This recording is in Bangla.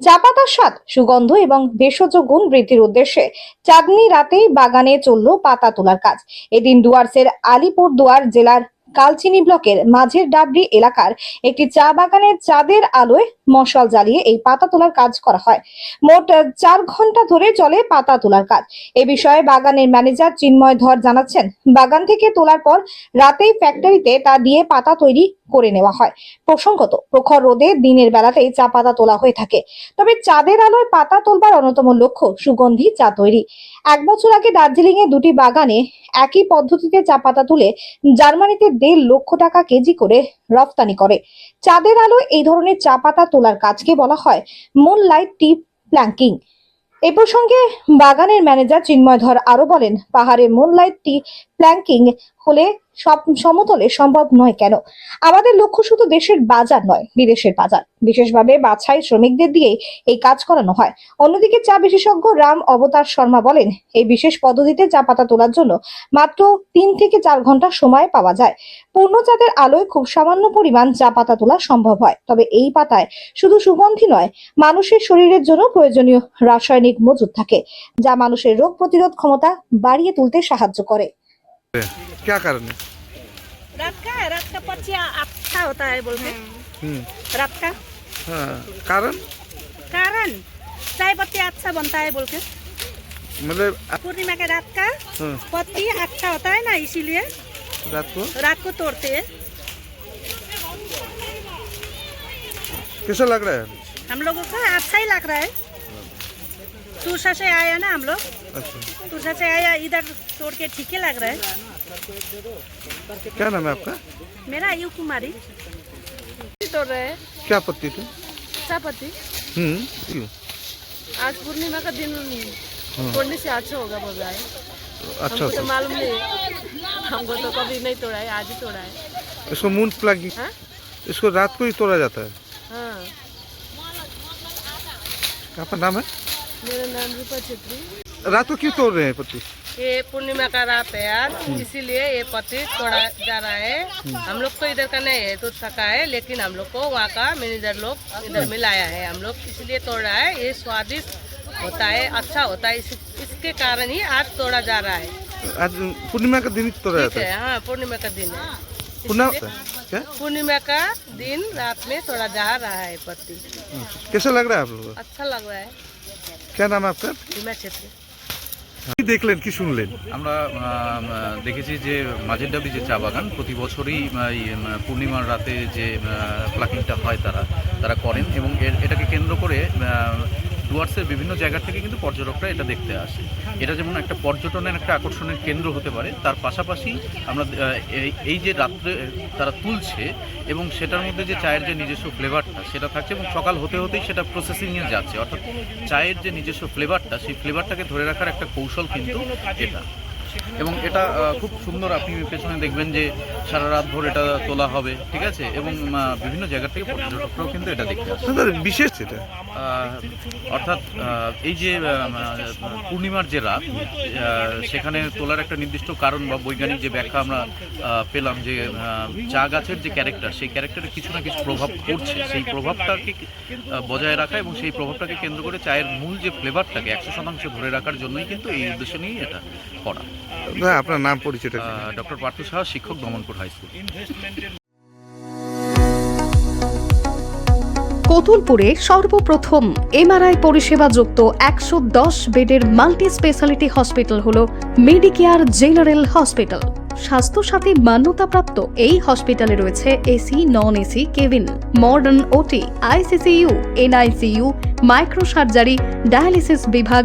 চা পাতার স্বাদ, সুগন্ধ এবং ভেষজ গুণ বৃদ্ধির উদ্দেশ্যে চাঁদনি রাতেই বাগানে চলল পাতা তোলার কাজ। এদিন ডুয়ার্সের আলিপুর দুয়ার জেলার কালচিনি ব্লকের মাঝের ডাবরি এলাকার একটি চা বাগানের চাঁদের আলোয় মশাল জ্বালিয়ে এই পাতা তোলার কাজ করা হয়। মোট চার ঘণ্টা ধরে চলে পাতা তোলার কাজ। এ বিষয়ে বাগানের ম্যানেজার চিন্ময় ধর জানাচ্ছেন, বাগান থেকে তোলার পর রাতেই ফ্যাক্টরিতে তা দিয়ে পাতা তৈরি করে নেওয়া হয়। প্রসঙ্গত, প্রখর রোদে দিনের বেলাতেই চা পাতা তোলা হয়ে থাকে। তবে চাঁদের আলোয় পাতা তোলবার অন্যতম লক্ষ্য সুগন্ধি চা তৈরি। এক বছর আগে দার্জিলিং এ দুটি বাগানে একই পদ্ধতিতে চা পাতা তুলে জার্মানিতে দেড় লক্ষ টাকা কেজি করে রপ্তানি করে। চাঁদের আলো এই ধরনের চা পাতা তোলার কাজকে বলা হয় মুন লাইট টি প্ল্যাঙ্কিং। এ প্রসঙ্গে বাগানের ম্যানেজার চিন্ময় ধর আরও বলেন, পাহাড়ে মুনলাইট টি প্ল্যাঙ্কিং হলে সব সমতলে সম্ভব নয় কেন আমাদের লক্ষ্য শুধু দেশের বাজার নয় বিদেশের বাজার বিশেষভাবে বাছাই শ্রমিকদের দিয়েই এই কাজ করানো হয় অন্যদিকে চা বিশেষজ্ঞ রাম অবতার শর্মা বলেন এই বিশেষ পদ্ধতিতে চা পাতা তোলার জন্য মাত্র তিন থেকে চার ঘন্টা সময় পাওয়া যায় পূর্ণ চাঁদের আলোয় খুব সামান্য পরিমাণ চা পাতা তোলা সম্ভব হয় তবে এই পাতায় শুধু সুগন্ধি নয় মানুষের শরীরের জন্য প্রয়োজনীয় রাসায়নিক মজুদ থাকে যা মানুষের রোগ প্রতিরোধ ক্ষমতা বাড়িয়ে তুলতে সাহায্য করে क्या कारण है रात का है? रात का अच्छा होता है बोल हम्म, रात का। हाँ, कारण? कारण? चाय पत्ती अच्छा बनता है बोल के मतलब पूर्णिमा के रात का हाँ, पत्ती अच्छा होता है ना इसीलिए रात को? रात को तोड़ते हैं। कैसा लग रहा है? हम लोगों को अच्छा ही लग रहा है। तुरसा से आया ना हम लोग। अच्छा। तुरसा से आया इधर तोड़ के ठीक ही लग रहा है। क्या नाम है आपका? मेरा यू कुमारी। तोड़ रहे हैं क्या पत्ती थे? चाय पत्ती हम्म क्यों आज पूर्णिमा का दिन हाँ। तोड़ने से अच्छा होगा बोल रहा है अच्छा। तो मालूम नहीं। हमको तो कभी नहीं तोड़ा है आज ही तोड़ा है। इसको मून प्लग हाँ? इसको रात को ही तोड़ा जाता है? हाँ। आपका नाम है? मेरा नाम रूपा छेत्री। रात को क्यों तोड़ रहे हैं पत्ती? ये पूर्णिमा का रात है आज इसीलिए ये पति तोड़ा जा रहा है। हम लोग को इधर का नहीं है तो सका है लेकिन हम लोग को वहाँ का मैनेजर लोग इधर मिलाया है। हम लोग इसलिए तोड़ रहा है ये स्वादिष्ट होता है अच्छा होता है इस, इसके कारण ही आज तोड़ा जा रहा है। आज पूर्णिमा का दिन तोड़ा जाता है? है पूर्णिमा का दिन है। पूर्णिमा का दिन रात में तोड़ा जा रहा है पत्ती कैसा लग रहा है आप लोग अच्छा लग रहा है। क्या नाम है आपका? কি দেখলেন, কি শুনলেন? আমরা দেখেছি যে মাঝেরডাবি যে চা বাগান, প্রতি বছরই পূর্ণিমার রাতে যে প্লাকিংটা হয় তারা তারা করেন এবং এটাকে কেন্দ্র করে ডুয়ার্সের বিভিন্ন জায়গা থেকে কিন্তু পর্যটকরা এটা দেখতে আসে। এটা যেমন একটা পর্যটনের একটা আকর্ষণের কেন্দ্র হতে পারে, তার পাশাপাশি আমরা এই- যে রাত্রে তারা তুলছে এবং সেটার মধ্যে যে চায়ের যে নিজস্ব ফ্লেভারটা সেটা থাকছে এবং সকাল হতে হতেই সেটা প্রসেসিংয়ে যাচ্ছে। অর্থাৎ চায়ের যে নিজস্ব ফ্লেভারটা, সেই ফ্লেভারটাকে ধরে রাখার একটা কৌশল কিন্তু এটা। এবং এটা খুব সুন্দর আপনি পেছনে দেখবেন যে সারা রাত ভোর এটা তোলা হবে ঠিক আছে? এবং বিভিন্ন জায়গা থেকে পর্যটকরাও কিন্তু এটা দেখতে আসে বিশেষ এটা অর্থাৎ এই যে পূর্ণিমার যে রাত সেখানে তোলার একটা নির্দিষ্ট কারণ বা বৈজ্ঞানিক যে ব্যাখ্যা আমরা পেলাম যে চা গাছের যে ক্যারেক্টার সেই ক্যারেক্টারে কিছু না কিছু প্রভাব পড়ছে। সেই প্রভাবটাকে বজায় রাখা এবং সেই প্রভাবটাকে কেন্দ্র করে চায়ের মূল যে ফ্লেভারটাকে একশো শতাংশ ধরে রাখার জন্যই কিন্তু এই উদ্দেশ্য নিয়েই এটা করা। আপনার নাম পরিচয়টা ডক্টর পার্থ সাহা শিক্ষক দমনপুর হাই স্কুল। কতুলপুরে সর্বপ্রথম এমআরআই পরিষেবা যুক্ত একশো দশ বেডের মাল্টি স্পেশালিটি হসপিটাল হল মেডিকেয়ার জেনারেল হসপিটাল। স্বাস্থ্যসাথী মান্যতাপ্রাপ্ত এই হসপিটালে রয়েছে AC non AC cabin modern OT ICCU NICU micro surgery dialysis বিভাগ